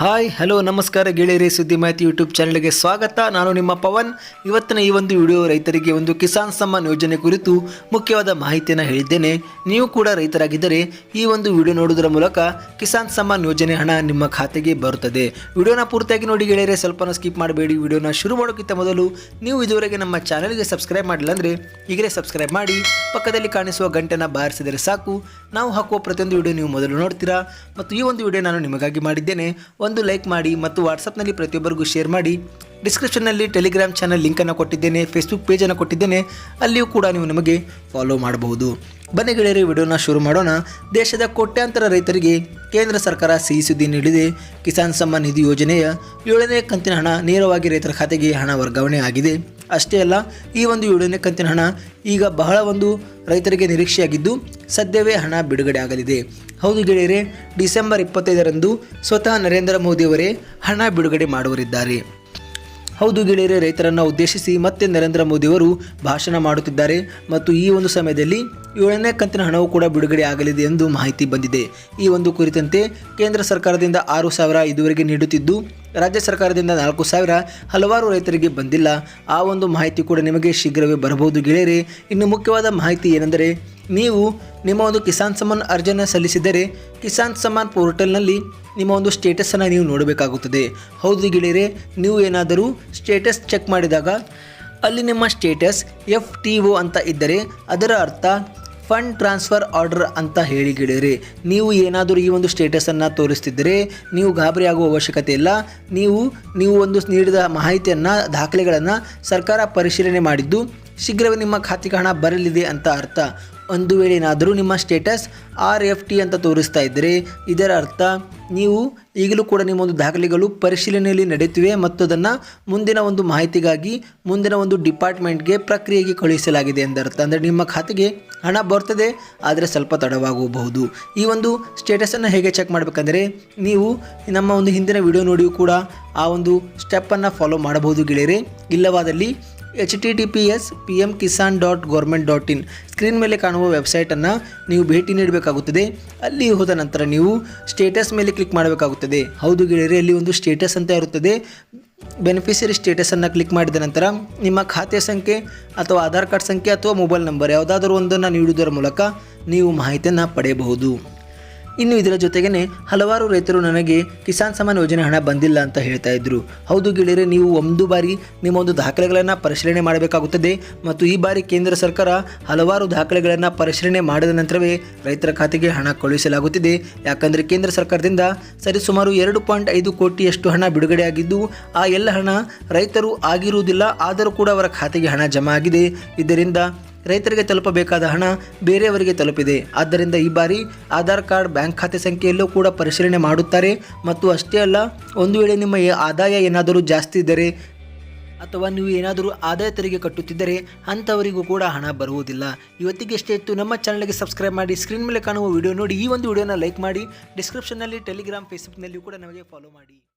Hi hello ನಮಸ್ಕಾರ ಗೆಳೆಯರಿ, ಸುದ್ದಿ ಮಾಹಿತಿ ಯೂಟ್ಯೂಬ್ ಚಾನಲ್ಗೆ ಸ್ವಾಗತ. ನಾನು ನಿಮ್ಮ ಪವನ್. ಇವತ್ತಿನ ಈ ಒಂದು ವಿಡಿಯೋ ರೈತರಿಗೆ ಒಂದು ಕಿಸಾನ್ ಸಮ್ಮಾನ್ ಯೋಜನೆ ಕುರಿತು ಮುಖ್ಯವಾದ ಮಾಹಿತಿಯನ್ನು ಹೇಳಿದ್ದೇನೆ. ನೀವು ಕೂಡ ರೈತರಾಗಿದ್ದರೆ ಈ ಒಂದು ವಿಡಿಯೋ ನೋಡುವುದರ ಮೂಲಕ ಕಿಸಾನ್ ಸಮ್ಮಾನ್ ಯೋಜನೆ ಹಣ ನಿಮ್ಮ ಖಾತೆಗೆ ಬರುತ್ತದೆ. ವಿಡಿಯೋನ ಪೂರ್ತಿಯಾಗಿ ನೋಡಿ ಗೆಳೆಯರೆ ಸ್ವಲ್ಪ ಸ್ಕಿಪ್ ಮಾಡಬೇಡಿ. ವಿಡಿಯೋನ ಶುರು ಮಾಡೋಕ್ಕಿಂತ ಮೊದಲು ನೀವು ಇದುವರೆಗೆ ನಮ್ಮ ಚಾನಲ್ಗೆ ಸಬ್ಸ್ಕ್ರೈಬ್ ಮಾಡಿಲ್ಲ ಅಂದರೆ ಈಗಲೇ ಸಬ್ಸ್ಕ್ರೈಬ್ ಮಾಡಿ, ಪಕ್ಕದಲ್ಲಿ ಕಾಣಿಸುವ ಗಂಟೆನ ಬಾರಿಸಿದರೆ ಸಾಕು. ನಾವು ಹಾಕುವ ಪ್ರತಿಯೊಂದು ವಿಡಿಯೋ ನೀವು ಮೊದಲು ನೋಡ್ತೀರಾ. ಮತ್ತು ಈ ಒಂದು ವಿಡಿಯೋ ನಾನು ನಿಮಗಾಗಿ ಮಾಡಿದ್ದೇನೆ. ಒಂದು ಲೈಕ್ ಮಾಡಿ ಮತ್ತು ವಾಟ್ಸಪ್ನಲ್ಲಿ ಪ್ರತಿಯೊಬ್ಬರಿಗೂ ಶೇರ್ ಮಾಡಿ. ಡಿಸ್ಕ್ರಿಪ್ಷನ್ನಲ್ಲಿ ಟೆಲಿಗ್ರಾಮ್ ಚಾನಲ್ ಲಿಂಕನ್ನು ಕೊಟ್ಟಿದ್ದೇನೆ ಫೇಸ್ಬುಕ್ ಪೇಜನ್ನು ಕೊಟ್ಟಿದ್ದೇನೆ. ಅಲ್ಲಿಯೂ ಕೂಡ ನೀವು ನಮಗೆ ಫಾಲೋ ಮಾಡಬಹುದು. ಬನ್ನಿ ಗೆಳೆಯರಿ, ವಿಡಿಯೋನ ಶುರು ಮಾಡೋಣ. ದೇಶದ ಕೋಟ್ಯಾಂತರ ರೈತರಿಗೆ ಕೇಂದ್ರ ಸರ್ಕಾರ ಸಿಹಿ ಸುದ್ದಿ ನೀಡಿದೆ. ಕಿಸಾನ್ ಸಮ್ಮಾನ್ ನಿಧಿ ಯೋಜನೆಯ ಏಳನೇ ಕಂತಿನ ಹಣ ನೇರವಾಗಿ ರೈತರ ಖಾತೆಗೆ ಹಣ ವರ್ಗಾವಣೆ ಆಗಿದೆ. ಅಷ್ಟೇ ಅಲ್ಲ, ಈ ಒಂದು ಏಳನೇ ಕಂತಿನ ಹಣ. ಈಗ ಬಹಳ ಒಂದು ರೈತರಿಗೆ ನಿರೀಕ್ಷೆಯಾಗಿದ್ದು, ಸದ್ಯವೇ ಹಣ ಬಿಡುಗಡೆ ಆಗಲಿದೆ. ಹೌದು ಗೆಳೆಯರೆ, ಡಿಸೆಂಬರ್ ಇಪ್ಪತ್ತೈದರಂದು ಸ್ವತಃ ನರೇಂದ್ರ ಮೋದಿಯವರೇ ಹಣ ಬಿಡುಗಡೆ ಮಾಡುವರಿದ್ದಾರೆ ಹೌದು ಗೆಳೆಯರೆ, ರೈತರನ್ನು ಉದ್ದೇಶಿಸಿ ಮತ್ತೆ ನರೇಂದ್ರ ಮೋದಿಯವರು ಭಾಷಣ ಮಾಡುತ್ತಿದ್ದಾರೆ. ಮತ್ತು ಈ ಒಂದು ಸಮಯದಲ್ಲಿ ಏಳನೇ ಕಂತಿನ ಹಣವು ಕೂಡ ಬಿಡುಗಡೆ ಆಗಲಿದೆ ಎಂದು ಮಾಹಿತಿ ಬಂದಿದೆ. ಈ ಒಂದು ಕುರಿತಂತೆ ಕೇಂದ್ರ ಸರ್ಕಾರದಿಂದ ಆರು ಸಾವಿರ ಇದುವರೆಗೆ ನೀಡುತ್ತಿದ್ದು, ರಾಜ್ಯ ಸರ್ಕಾರದಿಂದ ನಾಲ್ಕು ಸಾವಿರ ಹಲವಾರು ರೈತರಿಗೆ ಬಂದಿಲ್ಲ. ಆ ಒಂದು ಮಾಹಿತಿ ಕೂಡ ನಿಮಗೆ ಶೀಘ್ರವೇ ಬರಬಹುದು ಗೆಳೆಯರೆ. ಇನ್ನು ಮುಖ್ಯವಾದ ಮಾಹಿತಿ ಏನೆಂದರೆ ನೀವು ನಿಮ್ಮ ಒಂದು ಕಿಸಾನ್ ಸಮ್ಮಾನ್ ಅರ್ಜಿಯನ್ನು ಸಲ್ಲಿಸಿದರೆ ಕಿಸಾನ್ ಸಮ್ಮಾನ್ ಪೋರ್ಟಲ್ನಲ್ಲಿ ನಿಮ್ಮ ಒಂದು ಸ್ಟೇಟಸನ್ನು ನೀವು ನೋಡಬೇಕಾಗುತ್ತದೆ. ಹೌದು ಗೆಳೆಯರೆ, ನೀವು ಏನಾದರೂ ಸ್ಟೇಟಸ್ ಚೆಕ್ ಮಾಡಿದಾಗ ಅಲ್ಲಿ ನಿಮ್ಮ ಸ್ಟೇಟಸ್ ಎಫ್ ಟಿ ಒ ಅಂತ ಇದ್ದರೆ ಅದರ ಅರ್ಥ ಫಂಡ್ ಟ್ರಾನ್ಸ್ಫರ್ ಆರ್ಡರ್ ಅಂತ ಹೇಳಿ ಗೆಳೆಯರೆ. ನೀವು ಏನಾದರೂ ಈ ಒಂದು ಸ್ಟೇಟಸನ್ನು ತೋರಿಸ್ತಿದ್ದರೆ ನೀವು ಗಾಬರಿ ಆಗುವ ಅವಶ್ಯಕತೆ ಇಲ್ಲ. ನೀವು ನೀವು ಒಂದು ನೀಡಿದ ಮಾಹಿತಿಯನ್ನು, ದಾಖಲೆಗಳನ್ನು ಸರ್ಕಾರ ಪರಿಶೀಲನೆ ಮಾಡಿದ್ದು ಶೀಘ್ರವೇ ನಿಮ್ಮ ಖಾತೆಗೆ ಹಣ ಬರಲಿದೆ ಅಂತ ಅರ್ಥ. ಒಂದು ವೇಳೆ ಏನಾದರೂ ನಿಮ್ಮ ಸ್ಟೇಟಸ್ ಆರ್ ಎಫ್ ಟಿ ಅಂತ ತೋರಿಸ್ತಾ ಇದ್ದರೆ, ಇದರ ಅರ್ಥ ನೀವು ಈಗಲೂ ಕೂಡ ನಿಮ್ಮ ಒಂದು ದಾಖಲೆಗಳು ಪರಿಶೀಲನೆಯಲ್ಲಿ ನಡೆಯುತ್ತಿವೆ ಮತ್ತು ಅದನ್ನು ಮುಂದಿನ ಒಂದು ಮಾಹಿತಿಗಾಗಿ ಮುಂದಿನ ಒಂದು ಡಿಪಾರ್ಟ್ಮೆಂಟ್ಗೆ ಪ್ರಕ್ರಿಯೆಗೆ ಕಳುಹಿಸಲಾಗಿದೆ ಎಂದರ್ಥ ಅಂದರೆ ನಿಮ್ಮ ಖಾತೆಗೆ ಹಣ ಬರ್ತದೆ, ಆದರೆ ಸ್ವಲ್ಪ ತಡವಾಗಬಹುದು. ಈ ಒಂದು ಸ್ಟೇಟಸನ್ನು ಹೇಗೆ ಚೆಕ್ ಮಾಡಬೇಕಂದ್ರೆ, ನೀವು ನಮ್ಮ ಒಂದು ಹಿಂದಿನ ವಿಡಿಯೋ ನೋಡಿಯೂ ಕೂಡ ಆ ಒಂದು ಸ್ಟೆಪ್ಪನ್ನು ಫಾಲೋ ಮಾಡಬಹುದು ಗೆಳೆಯರೆ. ಇಲ್ಲವಾದಲ್ಲಿ H T T P S P M Kisan dot government dot in screen ಮೇಲೆ ಕಾಣುವ ವೆಬ್ಸೈಟನ್ನು ನೀವು ಭೇಟಿ ನೀಡಬೇಕಾಗುತ್ತದೆ. ಅಲ್ಲಿ ಹೋದ ನಂತರ ನೀವು ಸ್ಟೇಟಸ್ ಮೇಲೆ ಕ್ಲಿಕ್ ಮಾಡಬೇಕಾಗುತ್ತದೆ. ಹೌದು ಗೆಳೆಯರೆ, ಅಲ್ಲಿ ಒಂದು ಸ್ಟೇಟಸ್ ಅಂತ ಇರುತ್ತದೆ. ಬೆನಿಫಿಷರಿ ಸ್ಟೇಟಸನ್ನು ಕ್ಲಿಕ್ ಮಾಡಿದ ನಂತರ ನಿಮ್ಮ ಖಾತೆ ಸಂಖ್ಯೆ ಅಥವಾ ಆಧಾರ್ ಕಾರ್ಡ್ ಸಂಖ್ಯೆ ಅಥವಾ ಮೊಬೈಲ್ ನಂಬರ್ ಯಾವುದಾದರೂ ಒಂದನ್ನು ನೀಡುವುದರ ಮೂಲಕ ನೀವು ಮಾಹಿತಿಯನ್ನು ಪಡೆಯಬಹುದು. ಇನ್ನು ಇದರ ಜೊತೆಗೇ ಹಲವಾರು ರೈತರು ನನಗೆ ಕಿಸಾನ್ ಸಮಾನ್ ಯೋಜನೆ ಹಣ ಬಂದಿಲ್ಲ ಅಂತ ಹೇಳ್ತಾ ಇದ್ರು. ಹೌದು ಗೆಳೆಯರೆ, ನೀವು ಒಂದು ಬಾರಿ ನಿಮ್ಮ ಒಂದು ದಾಖಲೆಗಳನ್ನು ಪರಿಶೀಲನೆ ಮಾಡಬೇಕಾಗುತ್ತದೆ ಮತ್ತು ಈ ಬಾರಿ ಕೇಂದ್ರ ಸರ್ಕಾರ ಹಲವಾರು ದಾಖಲೆಗಳನ್ನು ಪರಿಶೀಲನೆ ಮಾಡಿದ ನಂತರವೇ ರೈತರ ಖಾತೆಗೆ ಹಣ ಕಳುಹಿಸಲಾಗುತ್ತಿದೆ. ಯಾಕಂದರೆ ಕೇಂದ್ರ ಸರ್ಕಾರದಿಂದ ಸರಿಸುಮಾರು ಎರಡು ಪಾಯಿಂಟ್ ಐದು ಕೋಟಿಯಷ್ಟು ಹಣ ಬಿಡುಗಡೆಯಾಗಿದ್ದು, ಆ ಎಲ್ಲ ಹಣ ರೈತರು ಆಗಿರುವುದಿಲ್ಲ, ಆದರೂ ಕೂಡ ಅವರ ಖಾತೆಗೆ ಹಣ ಜಮಾ ಆಗಿದೆ. ಇದರಿಂದ ರೈತರಿಗೆ ತಲುಪಬೇಕಾದ ಹಣ ಬೇರೆಯವರಿಗೆ ತಲುಪಿದೆ. ಆದ್ದರಿಂದ ಈ ಬಾರಿ ಆಧಾರ್ ಕಾರ್ಡ್, ಬ್ಯಾಂಕ್ ಖಾತೆ ಸಂಖ್ಯೆಯಲ್ಲೂ ಕೂಡ ಪರಿಶೀಲನೆ ಮಾಡುತ್ತಾರೆ. ಮತ್ತು ಅಷ್ಟೇ ಅಲ್ಲ, ಒಂದು ವೇಳೆ ನಿಮ್ಮ ಆದಾಯ ಏನಾದರೂ ಜಾಸ್ತಿ ಇದ್ದರೆ ಅಥವಾ ನೀವು ಏನಾದರೂ ಆದಾಯ ತೆರಿಗೆ ಕಟ್ಟುತ್ತಿದ್ದರೆ ಅಂಥವರಿಗೂ ಕೂಡ ಹಣ ಬರುವುದಿಲ್ಲ. ಇವತ್ತಿಗೆಷ್ಟೇ ಇತ್ತು. ನಮ್ಮ ಚಾನಲ್ಗೆ ಸಬ್ಸ್ಕ್ರೈಬ್ ಮಾಡಿ, ಸ್ಕ್ರೀನ್ ಮೇಲೆ ಕಾಣುವ ವಿಡಿಯೋ ನೋಡಿ ಈ ಒಂದು ವಿಡಿಯೋನ ಲೈಕ್ ಮಾಡಿ, ಡಿಸ್ಕ್ರಿಪ್ಷನ್ನಲ್ಲಿ, ಟೆಲಿಗ್ರಾಮ್, ಫೇಸ್ಬುಕ್ನಲ್ಲಿಯೂ ಕೂಡ ನಮಗೆ ಫಾಲೋ ಮಾಡಿ.